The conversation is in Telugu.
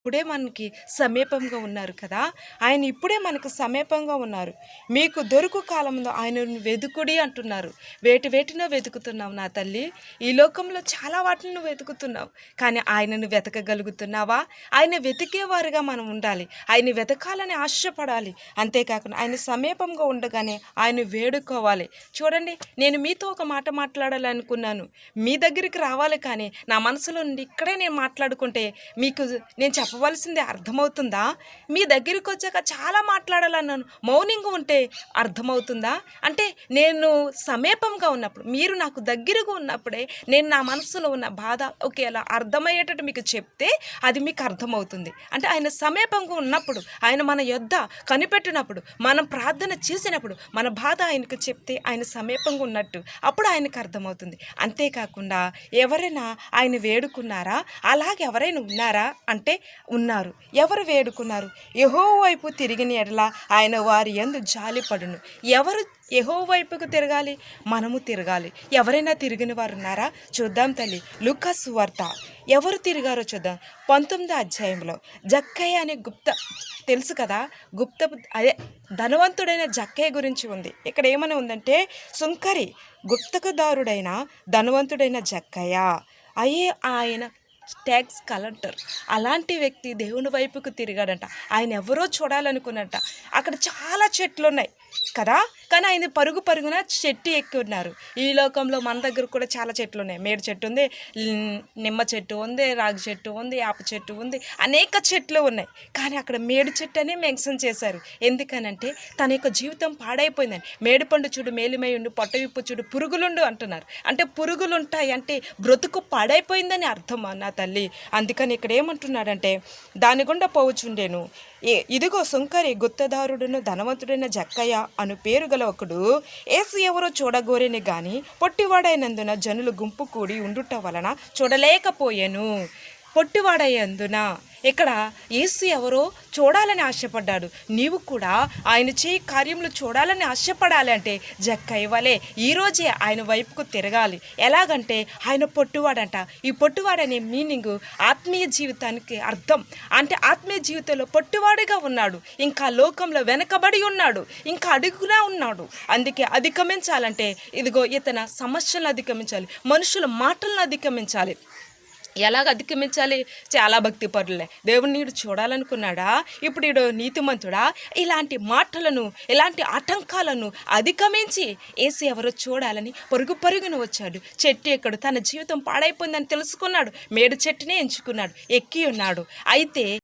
ఇప్పుడే మనకి సమీపంగా ఉన్నారు కదా? ఆయన ఇప్పుడే మనకు సమీపంగా ఉన్నారు. మీకు దొరుకు కాలంలో ఆయనను వెతుకుడి అంటున్నారు. వేటి వేటినో వెతుకుతున్నావు నా తల్లి. ఈ లోకంలో చాలా వాటిని నువ్వు వెతుకుతున్నావు. కానీ ఆయనను వెతకగలుగుతున్నావా? ఆయన వెతికేవారుగా మనం ఉండాలి. ఆయన వెతకాలని ఆశపడాలి. అంతేకాకుండా ఆయన సమీపంగా ఉండగానే ఆయన వేడుకోవాలి. చూడండి నేను మీతో ఒక మాట మాట్లాడాలనుకున్నాను. మీ దగ్గరికి రావాలి కానీ నా మనసులో నుండి ఇక్కడే నేను మాట్లాడుకుంటే మీకు నేను చెప్పవలసింది అర్థమవుతుందా? మీ దగ్గరికి వచ్చాక చాలా మాట్లాడాలన్నాను మౌనంగా ఉంటే అర్థమవుతుందా? అంటే నేను సమీపంగా ఉన్నప్పుడు మీరు నాకు దగ్గరగా ఉన్నప్పుడే నేను నా మనసులో ఉన్న బాధ ఒకేలా అర్థమయ్యేటట్టు మీకు చెప్తే అది మీకు అర్థమవుతుంది. అంటే ఆయన సమీపంగా ఉన్నప్పుడు ఆయన మన యొద్ద కనిపెట్టినప్పుడు మనం ప్రార్థన చేసినప్పుడు మన బాధ ఆయనకు చెప్తే ఆయన సమీపంగా ఉన్నట్టు అప్పుడు ఆయనకు అర్థమవుతుంది. అంతేకాకుండా ఎవరైనా ఆయన వేడుకున్నారా? అలాగే ఎవరైనా ఉన్నారా? అంటే ఉన్నారు. ఎవరు వేడుకున్నారు? యహో వైపు తిరిగిన ఎడల ఆయన వారి ఎందు జాలిపడును ఎవరు యహో వైపుకు తిరగాలి? మనము తిరగాలి. ఎవరైనా తిరిగిన వారు ఉన్నారా? చూద్దాం తల్లి. లుకస్ వార్త. ఎవరు తిరిగారో చూద్దాం. పంతొమ్మిదో అధ్యాయంలో. జక్కయ్య అనే గుప్త తెలుసు కదా? గుప్త అదే ధనవంతుడైన జక్కయ్య గురించి ఉంది. ఇక్కడ ఏమని ఉందంటే సుంకరి గుప్తకదారుడైన ధనవంతుడైన జక్కయ్య. అయ్యే ఆయన ట్యాక్స్ కలెక్టర్ అలాంటి వ్యక్తి దేవుని వైపుకు తిరిగాడంట. ఆయన ఎవరో చూడాలనుకున్నట్ట. అక్కడ చాలా చెట్లు ఉన్నాయి కదా? కానీ ఆయన పరుగు పరుగున చెట్టు ఎక్కి ఉన్నారు. ఈ లోకంలో మన దగ్గర కూడా చాలా చెట్లు ఉన్నాయి. మేడి చెట్టు ఉంది నిమ్మ చెట్టు ఉంది రాగి చెట్టు ఉంది యాప చెట్టు ఉంది అనేక చెట్లు ఉన్నాయి. కానీ అక్కడ మేడి చెట్టు అని మెన్షన్ చేశారు. ఎందుకనంటే తన యొక్క జీవితం పాడైపోయిందని. మేడి పండు చూడు మేలిమై ఉండు పొట్టవిప్పు చూడు పురుగులుండు అంటున్నారు. అంటే పురుగులు ఉంటాయి అంటే బ్రతుకు పాడైపోయిందని అర్థం నా తల్లి. అందుకని ఇక్కడ ఏమంటున్నాడంటే దాని గుండా పోవచ్చుండేను ఏ- ఇదిగో సుంకరి గుత్తదారుడును ధనవంతుడైన జక్కయ్య అను పేరు గల ఒకడు ఏసు ఎవరో చూడగోరేని గాని పొట్టివాడైనందున జనులు గుంపు కూడి ఉండుట వలన చూడలేకపోయాను. పొట్టివాడయ్యందున ఇక్కడ యేసు ఎవరో చూడాలని ఆశపడ్డాడు. నీవు కూడా ఆయన చేయి కార్యములు చూడాలని ఆశపడాలి అంటే జక్కయ్య వలె ఈరోజే ఆయన వైపుకు తిరగాలి. ఎలాగంటే ఆయన పొట్టువాడంట. ఈ పొట్టువాడనే మీనింగ్ ఆత్మీయ జీవితానికి అర్థం. అంటే ఆత్మీయ జీవితంలో పొట్టువాడిగా ఉన్నాడు. ఇంకా లోకంలో వెనకబడి ఉన్నాడు. ఇంకా అడుగునా ఉన్నాడు. అందుకే అధిగమించాలంటే ఇదిగో ఇతన సమస్యలను అధిగమించాలి. మనుషుల మాటలను అధిగమించాలి. ఎలాగ అధిగమించాలి? చాలా భక్తి పరులే. దేవుని నీడు చూడాలనుకున్నాడా? ఇప్పుడు ఈడు నీతిమంతుడా? ఇలాంటి మాటలను ఇలాంటి ఆటంకాలను అధిగమించి ఏసి ఎవరో చూడాలని పరుగు పరుగున వచ్చాడు. చెట్టు ఎక్కడు? తన జీవితం పాడైపోయిందని తెలుసుకున్నాడు. మేడు చెట్టునే ఎంచుకున్నాడు. ఎక్కి ఉన్నాడు. అయితే